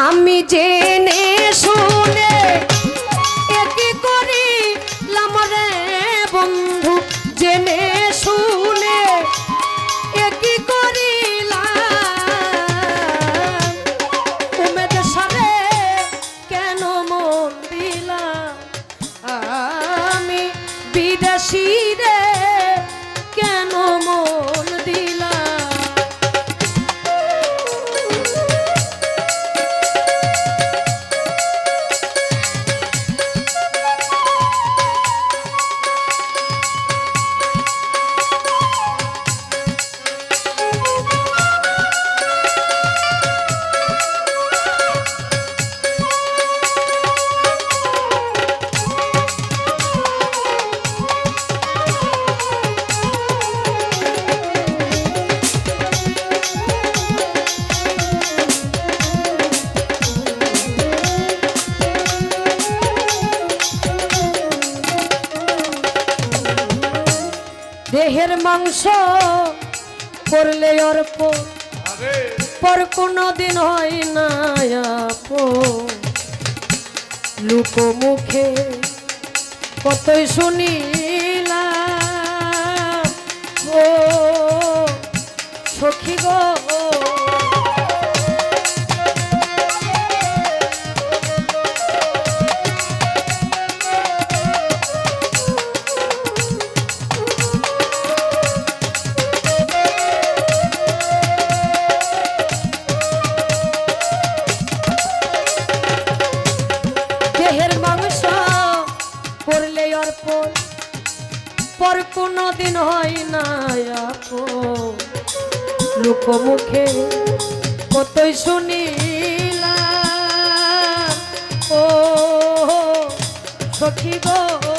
আমি জেনে শুনে একই দেহের মাংস পড়লে অর্প। পর কোনো দিন হয় না লুক মুখে কতই শুনিলা ও সখী গো। মুখ মুখে কতই শুনিলাম। ও সখী গো।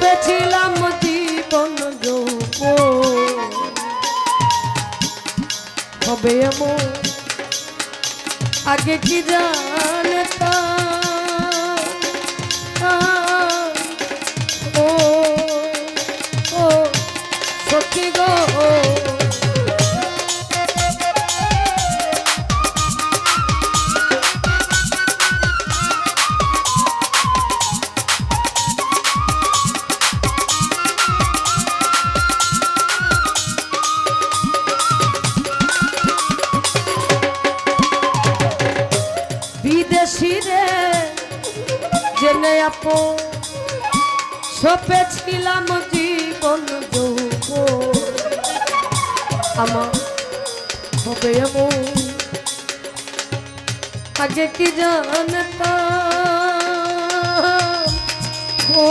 পেছিলাম জীবন যৌপ হবে এমন আগে কি যা মনে আপো সপেছিলাম জীবন যৌব আমার হবে এমন আগে কি জানতাম? ও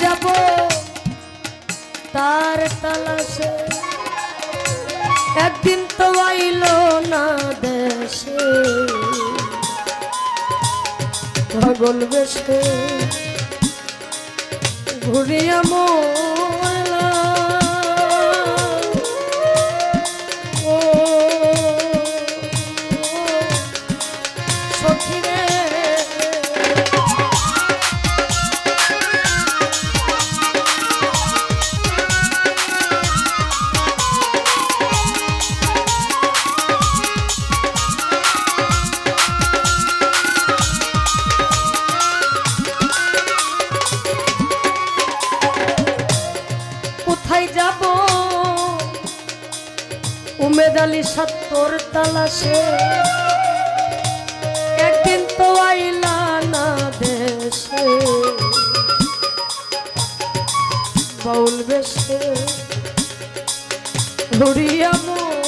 যাব। তার তালাশে। একদিন তো আইল না দেশে। পাগল বেশে। ঘুরিয়া সত্তর তালাশে। একদিন তো আইলা না দেশে। বাউল বেশে। ঘুরিয়া মোর